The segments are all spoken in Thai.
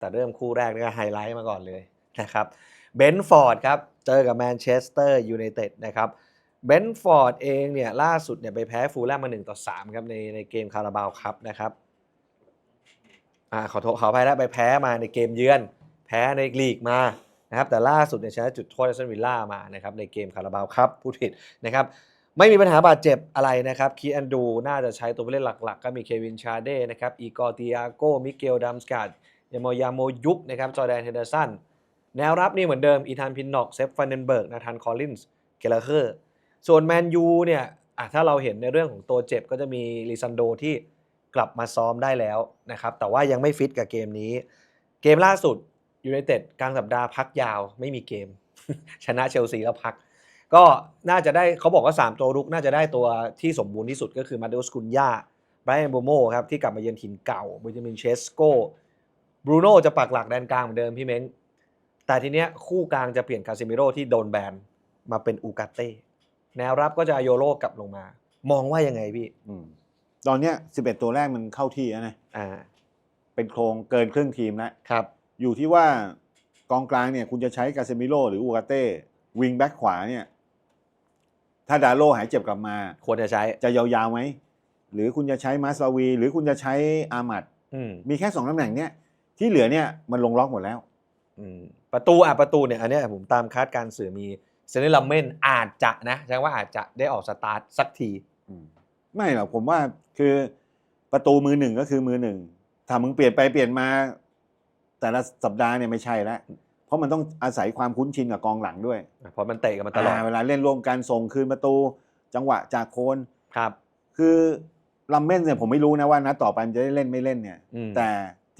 แต่เริ่มคู่แรกนี่ก็ไฮไลท์มาก่อนเลยนะครับเบนฟอร์ดครับเจอกับแมนเชสเตอร์ยูไนเต็ดนะครับเบนฟอร์ดเองเนี่ยล่าสุดเนี่ยไปแพ้ฟูลแลมมา1ต่อ3ครับในในเกมคาราบาวครับนะครับอ่าขอโทษขออภัยแล้วไปแพ้มาในเกมเยือน แพ้ในลีกมานะครับแต่ล่าสุดเนี่ยชนะจุดโทษแอสตันวิลล่ามานะครับในเกมคาราบาวครับพูดผิดนะครับไม่มีปัญหาบาดเจ็บอะไรนะครับคีแอนดูน่าจะใช้ตัวผู้เล่นหลัก ๆ ก็มีเควินชาเด้นะครับอีกอร์ติอาโกมิเกลดัมสกาด ยามอยาโมยุกนะครับจอแดนเฮนเดอร์สันแนวรับนี่เหมือนเดิมอีธานพินนอกเซฟฟันเดนเบิร์กนาธานคอลลินส์เกลเลอร์ส่วนแมนยูเนี่ยถ้าเราเห็นในเรื่องของตัวเจ็บก็จะมีลิซันโดที่กลับมาซ้อมได้แล้วนะครับแต่ว่ายังไม่ฟิตกับเกมนี้ เกมล่าสุดยูไนเต็ดกลางสัปดาห์พักยาวไม่มีเกม ชนะเชลซีแล้วพัก ก็น่าจะได้เขาบอกว่า 3 ตัวรุกน่าจะได้ตัวที่สมบูรณ์ที่สุดก็คือมาเดลสกุนยาไบรอันโบโมครับที่กลับมาเยือนถิ่นเก่าบนจามินเชสโก บรูโน่จะปักหลักแดนกลางเหมือนเดิมพี่เม้ง แต่ทีเนี้ยคู่กลางจะเปลี่ยนคาซิมิโร่ที่โดนแบนมาเป็นอูกาเต้ แนวรับก็จะโยโรกลับลงมา มองว่ายังไงพี่ อืมตอนเนี้ย11ตัวแรกมันเข้าที่แล้วนะอ่า เป็นโครงเกินครึ่งทีมแล้วครับ อยู่ที่ว่ากองกลางเนี่ย คุณจะใช้กาเซมิโลหรืออูกาเต้วิงแบ็กขวาเนี่ย ถ้าดาโลหายเจ็บกลับมา ควรจะใช้ จะยาวๆไหม หรือคุณจะใช้มาสลาวี หรือคุณจะใช้อามัด อืม มีแค่สองตำแหน่งเนี่ย ที่เหลือเนี่ยมันลงล็อกหมดแล้ว อืมประตูอะประตูเนี่ยอันเนี้ยผมตามคาดการณ์สื่อมีเซนเนลัมเมนอาจจะนะใช้ว่าอาจจะได้ออกสตาร์ทสักที อืมไม่หรอกผมว่าคือประตูมือหนึ่งก็คือมือหนึ่งถ้ามึงเปลี่ยนไปเปลี่ยนมา แต่ละสัปดาห์เนี่ยไม่ใช่แล้วเพราะมันต้องอาศัยความคุ้นชินกับกองหลังด้วยเพราะมันเตะกันมาตลอดาเวลาเล่นร่วมกันส่งคืนประตู จังหวะจากโคนครับ คือลัมเมนเนี่ยผมไม่รู้นะว่านัดต่อไปมันจะได้เล่นไม่เล่นเนี่ย อืม แต่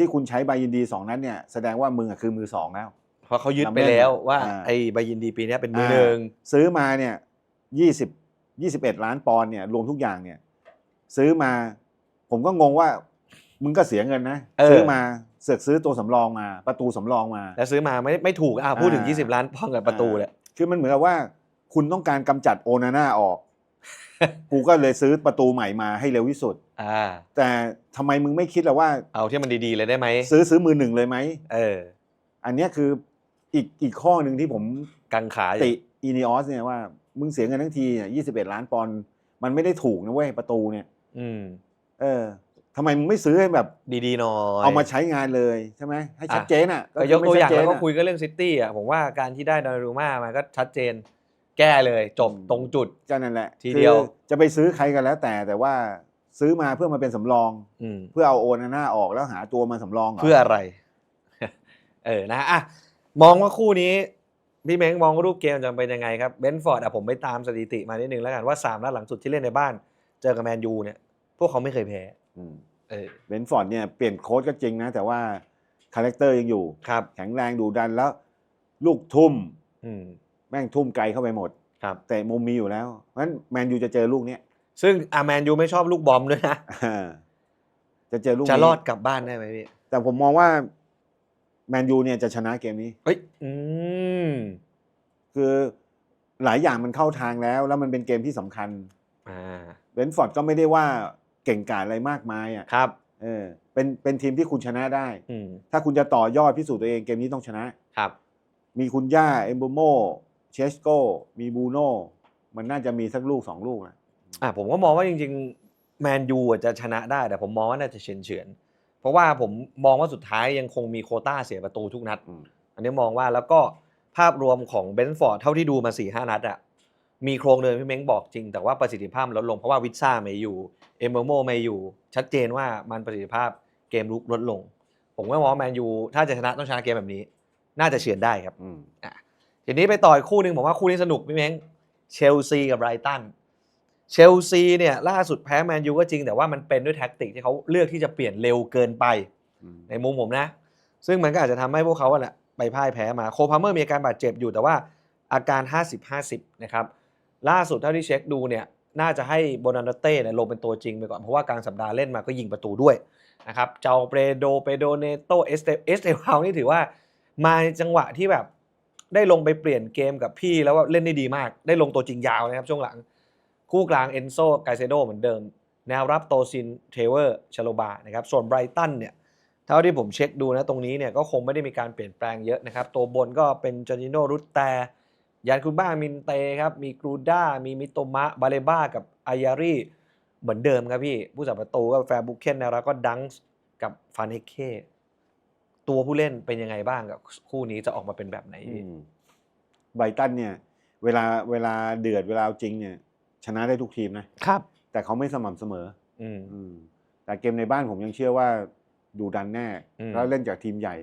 ที่คุณใช้บายินดีสองนัดเนี่ยแสดงว่ามึงอะคือมือสองแล้ว เพราะเขายึดลำไปเล่นแล้วว่าอ่า ไอ้บายินดีปีเนี้ยเป็นมือหนึ่งซื้อมาเนี่ยยี่สิบยี่สิบเอ็ดล้านปอนด์เนี่ยรวมทุกอย่างเนี่ย ซื้อมา ผมก็งงว่า มึงก็เสียเงินนะซื้อมาเสือกซื้อตัวสำรองมา ประตูสำรองมา แล้วซื้อมาไม่ไม่ถูกอะพูดถึง อ่า 20 ล้านปอนด์กับประตูเลยคือมันเหมือนกับว่า คุณต้องการกำจัดโอนาน่าออก กูก็เลยซื้อประตูใหม่มาให้เร็วที่สุด อ่าแต่ทำไมมึงไม่คิดล่ะว่า เอาที่มันดีๆเลยได้ไหมซื้อซื้อมือหนึ่งเลยไหม เออ อันเนี้ยคืออีกอีกข้อหนึ่งที่ผมกังขาอยู่ติอีนิออสเนี่ยว่า มึงเสียเงินทั้งทีเนี่ยยี่สิบเอ็ดล้านปอนด์มันไม่ได้ถูกนะเว้ยประตูเนี่ย อืม เออทำไมมึงไม่ซื้อให้แบบดีๆหน่อยเอามาใช้งานเลยใช่ไหมให้ชัดเจนอะก็ยกตัวอย่างคืแล้วก็ไม่ชัดเจนอะคุยกันเรื่องซิตี้อะผมว่าการที่ได้ดอนนารูม่ามาก็ชัดเจน แก้เลยจบอืมตรงจุดก็นั่นแหละ ทีเดียวคือจะไปซื้อใครกันแล้วแต่แต่ว่า ซื้อมาเพื่อมาเป็นสำรอง อืม เพื่อเอาโอนาน่าออกแล้วหาตัวมาสำรองหรเพื่ออะไร เออนะอะมองว่าคู่นี้ พี่เม้งมองว่ารูปเกมจะเป็นยังไงครับเบนฟอร์ดอะผมไปตามสถิติมานิดนึงแล้วกันว่าสามนัดหลังสุดที่เล่นในบ้าน เจอกับแมนยูเนี่ย พวกเขาไม่เคยแพ้ อืมเออเบนฟอร์ดเนี่ยเปลี่ยนโค้ชก็จริงนะ แต่ว่าคาแรคเตอร์ยังอยู่ ครับ แข็งแรงดูดันแล้ว ลูกทุ่ม อืม แม่งทุ่มไกลเข้าไปหมด ครับ แต่มุมมีอยู่แล้วเพราะฉะนั้นแมนยูจะเจอลูกเนี้ย ซึ่งอาแมนยูไม่ชอบลูกบอมด้วยนะ จะเจอลูกจะนี้รอดกลับบ้านได้ไหมพี่แต่ผมมองว่าแมนยูเนี่ยจะชนะเกมนี้ เฮ้ยอืมคือหลายอย่างมันเข้าทางแล้ว แล้วมันเป็นเกมที่สำคัญอ่าเบนฟอร์ดก็ไม่ได้ว่าเก่งกาจอะไรมากมายอะครับ เออเป็นเป็นทีมที่คุณชนะได้ อืมถ้าคุณจะต่อยอดพิสูจน์ตัวเองเกมนี้ต้องชนะ ครับ มีคุณย่าเอมโบโมเชสโกมีบูโน่มันน่าจะมีสักลูกสองลูกนะ อะผมก็มองว่าจริง ๆ แมนยูอะจะชนะได้ แต่ผมมองว่าน่าจะเฉือนเฉือนๆเพราะว่าผมมองว่าสุดท้ายยังคงมีโควต้าเสียประตูทุกนัดอืมอันนี้มองว่าแล้วก็ภาพรวมของเบนฟอร์ดเท่าที่ดูมา4ี่ห้านัดอะมีโครงเดินพี่เม้งบอกจริง แต่ว่าประสิทธิภาพมันลดลงเพราะว่าวิซ่าไม่อยู่เอมเบอร์โมไม่อยู่ ชัดเจนว่ามันประสิทธิภาพเกมลุกลดลง ผมก็มองว่าแมนยูถ้าจะชนะต้องชนะเกมแบบนี้ น่าจะเฉือนได้ครับอืมทีนี้ไปต่ออีกคู่หนึ่งผมว่าคู่นี้สนุกพี่เม้งเชลซีกับไบรตัน เชลซีเนี่ยล่าสุดแพ้แมนยูก็จริงแต่ว่ามันเป็นด้วยแท็กติกที่เขาเลือกที่จะเปลี่ยนเร็วเกินไปอืมในมุมผมนะ ซึ่งมันก็อาจจะทำให้พวกเขาอะแหละไปพ่ายแพ้มาโคพาเมอร์มีอาการบาดเจ็บอยู่แต่ว่าอาการ 50-50 นะครับ ล่าสุดเท่าที่เช็คดูเนี่ยน่าจะให้โบนาโนเต้เนี่ยลงเป็นตัวจริงไปก่อน เพราะว่ากลางสัปดาห์เล่นมาก็ยิงประตูด้วยนะครับเจ้าเปโดเปโดเนโตเอสเตเอสเตวานี่ถือว่ามาในจังหวะที่แบบได้ลงไปเปลี่ยนเกมกับพี่แล้วว่าเล่นได้ดีมาก ได้ลงตัวจริงยาวนะครับช่วงหลัง คู่กลางเอนโซไกเซโดเหมือนเดิม แนวรับโตซินเทเวอร์ชโลบานะครับส่วนไบรตันเนี่ยเท่าที่ผมเช็คดูนะตรงนี้เนี่ยก็คงไม่ได้มีการเปลี่ยนแปลงเยอะนะครับ ตัวบนก็เป็นจอร์จิโนรุตแต่ยานคุบ้ามินเตครับมีกรูด้ามีมิโตมะบาเลบ้ากับอายารีเหมือนเดิมครับพี่ ผู้สับประตูก็แฟร์บุกเคนนะแล้วก็ดังส์กับฟานเฮเคตัวผู้เล่นเป็นยังไงบ้างกับคู่นี้จะออกมาเป็นแบบไหนไบรตันเนี่ย เวลาเวลาเดือดเวลาจริงเนี่ย ชนะได้ทุกทีมนะครับ แต่เขาไม่สม่ำเสมออืม อืมแต่เกมในบ้านผมยังเชื่อว่าดูดันแน่ อืม แล้วเล่นจากทีมใหญ่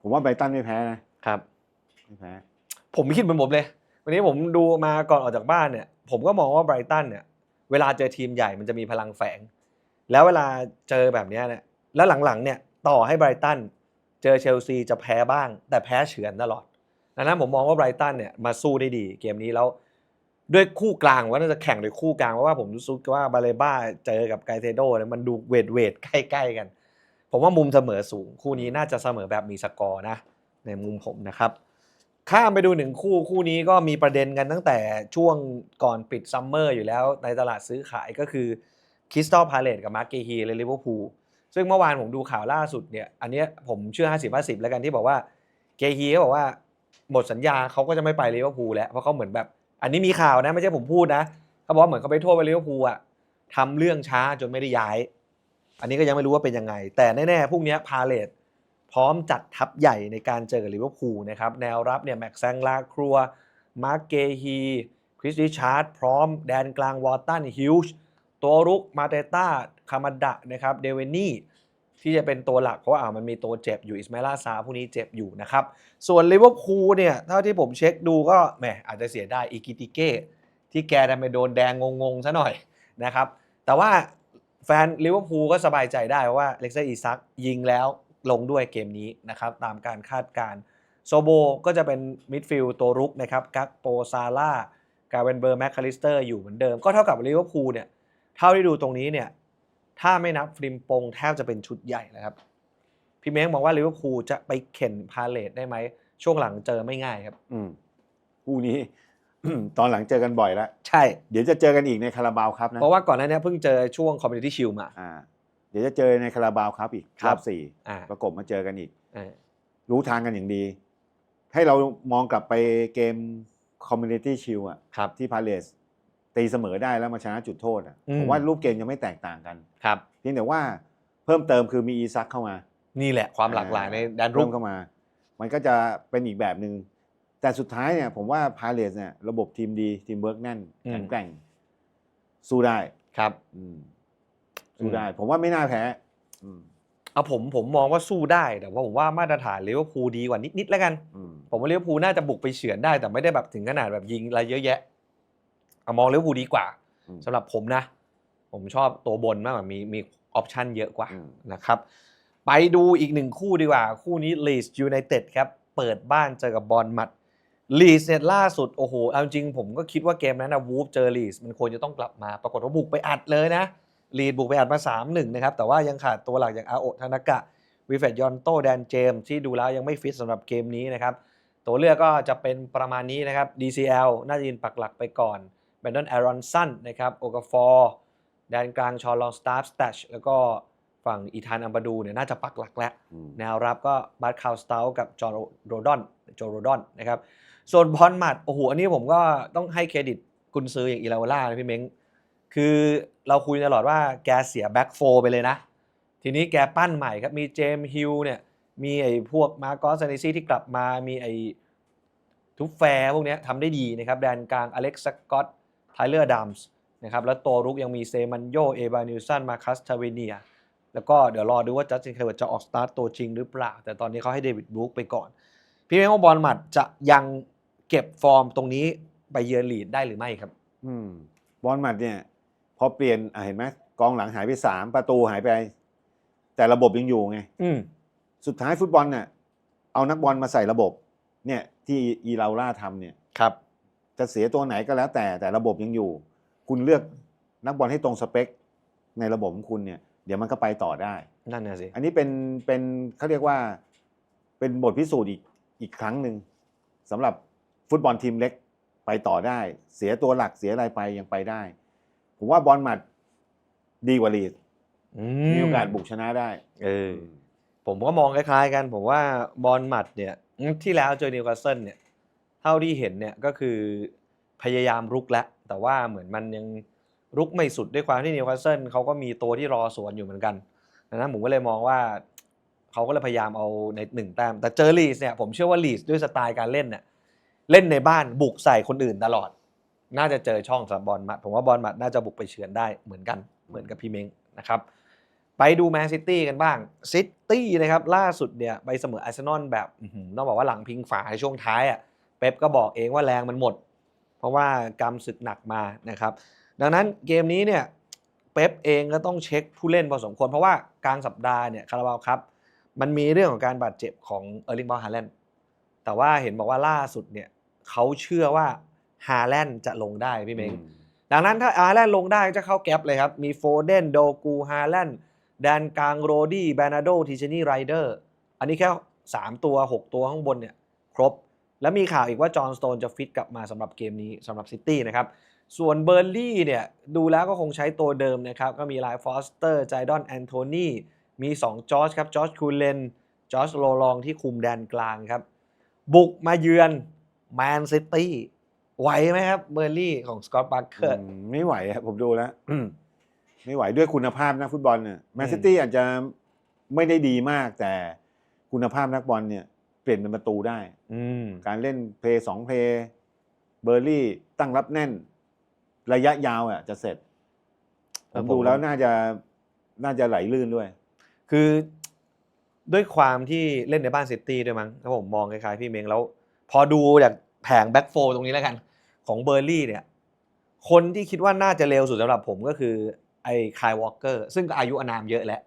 ผมว่าไบรตันไม่แพ้นะครับ ไม่แพ้ ผมคิดเหมือนผมเลย วันนี้ผมดูมาก่อนออกจากบ้านเนี่ย ผมก็มองว่าไบรตันเนี่ย เวลาเจอทีมใหญ่มันจะมีพลังแฝง แล้วเวลาเจอแบบเนี้ยเนี่ยแล้วหลังๆ เนี่ย ต่อให้ไบรตันเจอเชลซีจะแพ้บ้าง แต่แพ้เฉือนตลอดดังนั้นผมมองว่าไบรตันเนี่ยมาสู้ได้ดี เกมนี้แล้ว ด้วยคู่กลางว่าน่าจะแข่งโดยคู่กลางเพราะว่าผมรู้สึกว่าบาเลบ้าเจอกับไกเทโดเนี่ยมันดูเวทเวทใกล้ๆกัน ผมว่ามุมเสมอสูง คู่นี้น่าจะเสมอแบบมีสกอร์นะ ในมุมผมนะครับ ข้ามไปดูหนึ่งคู่คู่นี้ก็มีประเด็นกันตั้งแต่ช่วงก่อนปิดซัมเมอร์อยู่แล้วในตลาดซื้อขายก็คือคริสตัลพาเลตกับมาร์เกฮีและลิเวอร์พูลซึ่งเมื่อวานผมดูข่าวล่าสุดเนี่ยอันเนี้ยผมเชื่อ 50 50 แล้วกันที่บอกว่าเกฮีเขาบอกว่าหมดสัญญาเขาก็จะไม่ไปลิเวอร์พูลแล้วเพราะเขาเหมือนแบบ อันนี้มีข่าวนะไม่ใช่ผมพูดนะเขาบอกว่าเหมือนเขาไปโทษไปลิเวอร์พูลอะทำเรื่องช้าจนไม่ได้ย้าย อันนี้ก็ยังไม่รู้ว่าเป็นยังไง แต่แน่ๆพรุ่งนี้พาเลตพร้อมจัดทัพใหญ่ในการเจอกับลิเวอร์พูลนะครับแนวรับเนี่ยแม็กซ์แซงลาครัวมาร์กเกฮีคริสติชาร์ดพร้อมแดนกลางวอลตันฮิลช์ตัวรุกมาเตต้าคามาดะนะครับเดเวนี่ ที่จะเป็นตัวหลักเพราะว่าอ่ามันมีตัวเจ็บอยู่อิสมาลาซาผู้นี้เจ็บอยู่นะครับ ส่วนลิเวอร์พูลเนี่ยเท่าที่ผมเช็คดูก็แหมอาจจะเสียได้อีกิติเก้ที่แกดันไปโดนแดงงงๆซะหน่อยนะครับ แต่ว่าแฟนลิเวอร์พูลก็สบายใจได้ว่าเล็กซ์อีซักยิงแล้วลงด้วยเกมนี้นะครับ ตามการคาดการณ์โซโบก็จะเป็นมิดฟิลด์ตัวรุกนะครับกักโปซาร่ากาเวนเบอร์แมคคาลิสเตอร์อยู่เหมือนเดิม ก็เท่ากับลิเวอร์พูลเนี่ยเท่าที่ดูตรงนี้เนี่ย ถ้าไม่นับฟริมปงแทบจะเป็นชุดใหญ่นะครับ พี่เม้งบอกว่าลิเวอร์พูลจะไปเข็นพาเลตได้ไหม ช่วงหลังเจอไม่ง่ายครับ อืมคู่นี้ ตอนหลังเจอกันบ่อยแล้วใช่ เดี๋ยวจะเจอกันอีกในคาราบาวครับนะเพราะว่าก่อนหน้านี้เพิ่งเจอช่วงคอม m ิ n i t y Shield มา อ่า เดี๋ยวจะเจอในคาราบาวครับอีกครรัอบบสี่อ่า ประกบมาเจอกันอีก อ่ารู้ทางกันอย่างดี ให้เรามองกลับไปเกมคอมมูนิตี้ชิลอะครับ ที่พาเลส ตีเสมอได้แล้วมาชนะจุดโทษอะอืม ผมว่ารูปเกมยังไม่แตกต่างกันครับ เพียงแต่ว่าเพิ่มเติมคือมีอีซักเข้ามา นี่แหละความหลากหลายในแดนรุเพิ่กมเข้ามา มันก็จะเป็นอีกแบบหนึ่ง แต่สุดท้ายเนี่ยผมว่าพาเลสเนี่ยระบบทีมดีทีมเวิร์กแน่นอืมแข็งแกร่ง สู้ได้ ครับ อืมสู้ได้ ผมว่าไม่น่าแพ้อืมเอาผมผมมองว่าสู้ได้แต่ว่าผมว่ามาตรฐานลิเวอร์พูลดีกว่านิดๆแล้วกัน อืมผมว่าลิเวอร์พูลน่าจะบุกไปเฉือนได้แต่ไม่ได้แบบถึงขนาดแบบยิงอะไรเยอะแยะเอา มองลิเวอร์พูลดีกว่าอืมสำหรับผมนะ ผมชอบตัวบนมากกว่ามีมีออปชันเยอะกว่าอืมนะครับ ไปดูอีกหนึ่งคู่ดีกว่า คู่นี้ลีสยูไนเต็ดครับ เปิดบ้านเจอกับบอลมัดลีสเนี่ยล่าสุด โอ้โหเอาจริงผมก็คิดว่าเกมนั้นนะวูฟเจอลีสมันควรจะต้องกลับมา ปรากฏว่าบุกไปอัดเลยนะลีดบุกไปอัดมา 3-1 นะครับ แต่ว่ายังขาดตัวหลักอย่างอาโอะธนากะวิเฟตยอนโตแดนเจมส์ที่ดูแล้วยังไม่ฟิตสำหรับเกมนี้นะครับ ตัวเลือกก็จะเป็นประมาณนี้นะครับ DCL น่าจะยืนปักหลักไปก่อน แบนดอนแอรอนสันนะครับโอกาฟอร์แดนกลางชอลลองสตาร์ฟสแตชแล้วก็ฝั่งอีธานอัมบาดูเนี่ยน่าจะปักหลักแล้วอืมแนวรับก็บาร์คาวสตาลกับจอร์โรดอนโจโรดอนนะครับส่วนบอลหมัดโอ้โหอันนี้ผมก็ต้องให้เครดิตกุนซืออย่างอีลาวล่านะพี่เม้งคือเราคุยตลอดว่าแกเสียแบ็กโฟไปเลยนะ ทีนี้แกปั้นใหม่ครับ มีเจมส์ฮิลเนี่ยมีไอ้พวกมาร์กอสซาเนซี่ที่กลับมามีไอ้ทุฟแฟร์พวกเนี้ยทำได้ดีนะครับแดนกลางอเล็กซ์สกอต ไทเลอร์ดัมส์นะครับแล้วตัวรุกยังมีเซมันโยเอบานิวสันมาคัสทาเวเนียแล้วก็เดี๋ยวรอดูว่าจัสตินเคลเวิร์ตจะออกสตาร์ตตัวจริงหรือเปล่า แต่ตอนนี้เขาให้เดวิดบรูคไปก่อน พี่เม้งว่าบอลหมัดจะยังเก็บฟอร์มตรงนี้ไปเยือนลีดได้หรือไม่ครับ อืมบอลหมัดเนี่ย พอเปลี่ยนอะเห็นไหมกองหลังหายไปสามประตูหายไป แต่ระบบยังอยู่ไง อืมสุดท้ายฟุตบอลเนี่ยเอานักบอลมาใส่ระบบ เนี่ยที่อีลาล่าทำเนี่ยครับ จะเสียตัวไหนก็แล้วแต่แต่ระบบยังอยู่ คุณเลือกนักบอลให้ตรงสเปค ในระบบของคุณเนี่ยเดี๋ยวมันก็ไปต่อได้ นั่นน่ะสิ อันนี้เป็นเป็นเขาเรียกว่าเป็นบทพิสูจน์อีกอีกครั้งหนึ่งสำหรับฟุตบอลทีมเล็กไปต่อได้ เสียตัวหลักเสียอะไรไปยังไปได้ ผมว่าบอลหมัดดีกว่าลีดอืมีโอกาสบุกชนะได้เออผผมก็มองคล้ายๆกัน ผมว่าบอลหมัดเนี่ยที่แล้วเจอนิวคาสเซิลเนี่ย เท่าที่เห็นเนี่ยก็คือพยายามรุกแล้วแต่ว่าเหมือนมันยังรุกไม่สุดด้วยความที่นิวคาสเซิลเขาก็มีตัวที่รอสวนอยู่เหมือนกันดังนั้นผมก็เลยมองว่าเขาก็เลยพยายามเอาในหนึ่งแต้มแต่เจอลีสเนี่ยผมเชื่อว่าลีสด้วยสไตล์การเล่นเนี่ยเล่นในบ้านบุกใส่คนอื่นตลอด น่าจะเจอช่องสำหรับบอลมัด ผมว่าบอลมัดน่าจะบุกไปเฉือนได้เหมือนกันเหมือนกับพี่เม้งนะครับไปดูแมนซิตี้กันบ้างซิตี้นะครับล่าสุดเนี่ยไปเสมออาร์เซนอลแบบต้องบอกว่าหลังพิงฝาในช่วงท้ายอะ เป๊ปก็บอกเองว่าแรงมันหมด เพราะว่ากำศึกหนักมานะครับ ดังนั้นเกมนี้เนี่ยเป๊ปเองก็ต้องเช็คผู้เล่นพอสมควร เพราะว่ากลางสัปดาห์เนี่ยคาราบาวครับ มันมีเรื่องของการบาดเจ็บของเออร์ลิงบอลฮาแลนด์แต่ว่าเห็นบอกว่าล่าสุดเนี่ยเขาเชื่อว่าฮาแลนด์จะลงได้พี่เม้งดังนั้นถ้าอาร์แลนด์ลงได้ก็จะเข้าแก๊ปเลยครับ มีโฟเดนโดกูฮาแลนด์แดนกลางโรดี้แบนาโดทีเชนี่ไรเดอร์อันนี้แค่ 3 ตัว 6 ตัวข้างบนเนี่ยครบ แล้วมีข่าวอีกว่าจอห์นสโตนจะฟิตกลับมาสำหรับเกมนี้สำหรับซิตี้นะครับ ส่วนเบอร์ลี่เนี่ยดูแล้วก็คงใช้ตัวเดิมนะครับ ก็มีไลฟ์ฟอสเตอร์ไจดอนแอนโทนีมี 2 จอร์จครับจอร์จคูเลนจอร์จโรลองที่คุมแดนกลางครับ บุกมาเยือนแมนซิตี้ไหวไหมครับเบอร์ลี่ของสกอตต์บาร์เกอร์อืมไม่ไหวครับผมดูแล้วไม่ไหวด้วยคุณภาพนักฟุตบอลเนี่ยแมนอืมซิตี้อาจจะไม่ได้ดีมากแต่คุณภาพนักบอลเนี่ยเป ลี่ยนเป็นประตูได้ อืม การเล่นเพลย์สองเพลย์เบอร์ลี่ตั้งรับแน่น ระยะยาวอะจะเสร็จผม ดูแล้วน่าจะน่าจะไหลลื่นด้วย คือด้วยความที่เล่นในบ้านซิตี้ด้วยมั้งถ้าผมมองคล้ายๆพี่เมงแล้ว พอดูจากแผงแบ็กโฟตรงนี้แล้วกัน ของเบอร์ลี่เนี่ย คนที่คิดว่าน่าจะเร็วสุดสำหรับผมก็คือไอ้คายวอลเกอร์ซึ่งก็อายุอานามเยอะแล้ว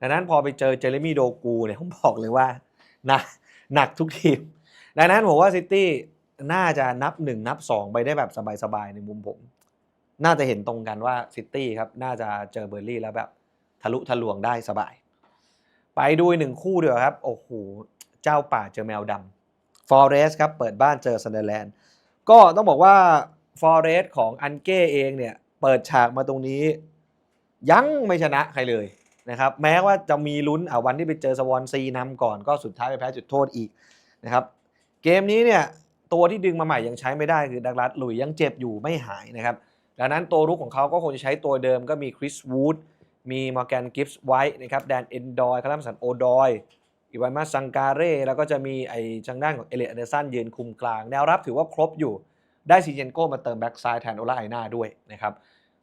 ดังนั้นพอไปเจอเจเรมี่โดกูเนี่ยผมบอกเลยว่าหนัก หนักทุกทีม ดังนั้นผมว่าซิตี้น่าจะนับหนึ่งนับสองไปได้แบบสบายๆในมุมผม น่าจะเห็นตรงกันว่าซิตี้ครับน่าจะเจอเบอร์ลี่แล้วแบบทะลุทะลวงได้สบาย ไปดูหนึ่งคู่เดียวครับ โอ้โห เจ้าป่าเจอแมวดำฟอเรสครับเปิดบ้านเจอซันเดอร์แลนด์ก็ต้องบอกว่าฟอเรสของอันเก้เองเนี่ย เปิดฉากมาตรงนี้ ยังไม่ชนะใครเลย นะครับแม้ว่าจะมีลุ้นเอาวันที่ไปเจอสวอนซีนำก่อนก็สุดท้ายไปแพ้จุดโทษอีกนะครับเกมนี้เนี่ยตัวที่ดึงมาใหม่ยังใช้ไม่ได้คือดักลัสหลุยยังเจ็บอยู่ไม่หายนะครับดังนั้นตัวรุกของเขาก็คงจะใช้ตัวเดิมก็มีคริสวูดมีมอร์แกนกิฟส์ไว้นะครับแดนเอนดอยคาร์ลัมสันโอดอยอีวานมาซังการเร่แล้วก็จะมีไอทางด้านของเอเลอันเดอร์สันยืนคุมกลาง แนวรับถือว่าครบอยู่ได้ซีเจนโกมาเติมแบ็กซ้ายแทนโอลาไอนาด้วยนะครับ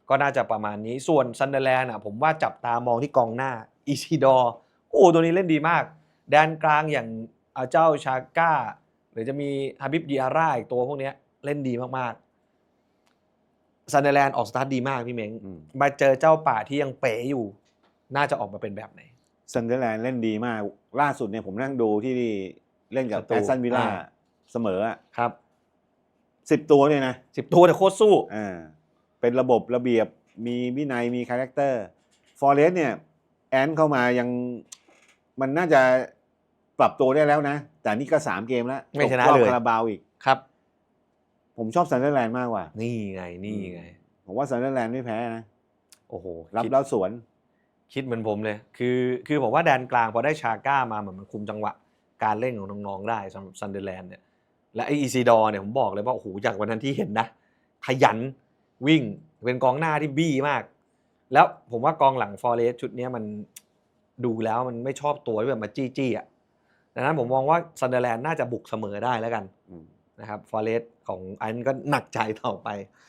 ก็น่าจะประมาณนี้ส่วนซันเดอร์แลนด์อะผมว่าจับตามองที่กองหน้าอีซีดอร์โอ้ตัวนี้เล่นดีมาก แดนกลางอย่างเอาเจ้าชาก้า หรือจะมีฮาบิบดีอาร่าอีกตัวพวกเนี้ยเล่นดีมากๆซันเดอร์แลนด์ออกสตาร์ทดีมากพี่เม้งอืมมาเจอเจ้าป่าที่ยังเป๋อยู่ น่าจะออกมาเป็นแบบไหนซันเดอร์แลนด์เล่นดีมาก ล่าสุดเนี่ยผมนั่งดูที่เล่นกับสตูแอสตันวิลล่าอ่าเสมออะครับสิบตัวเนี่ยนะสิบตัวแต่โคตรสู้อ่า เป็นระบบระเบียบมีวินัยมีคาแรคเตอร์ฟอเรสเนี่ยแอนเข้ามายังมันน่าจะปรับตัวได้แล้วนะ แต่นี่ก็สามเกมแล้วไม่ชนะตกรอบเลยคาราบาวอีกครับ ผมชอบซันเดอร์แลนด์มากกว่า นี่ไงนี่ไง ผมว่าซันเดอร์แลนด์ไม่แพ้นะ โอ้โห รับคิดแล้วสวน คิดเหมือนผมเลย คือคือผมว่าแดนกลางพอได้ชาก้ามาเหมือนมันคุมจังหวะ การเล่นของน้องๆได้สำหรับซันเดอร์แลนด์เนี่ยและไออีซีดอร์เนี่ยผมบอกเลยว่าโอ้โหจากวันนั้นที่เห็นนะ ขยัน วิ่งเป็นกองหน้าที่บี้มาก แล้วผมว่ากองหลังฟอเรสชุดเนี้ยมันดูแล้วมันไม่ชอบตัวที่แบบมาจี้จี้ๆอะดังนั้นผมมองว่าซันเดอร์แลนด์น่าจะบุกเสมอได้แล้วกันอืมนะครับฟอเรสของอันก็หนักใจต่อไป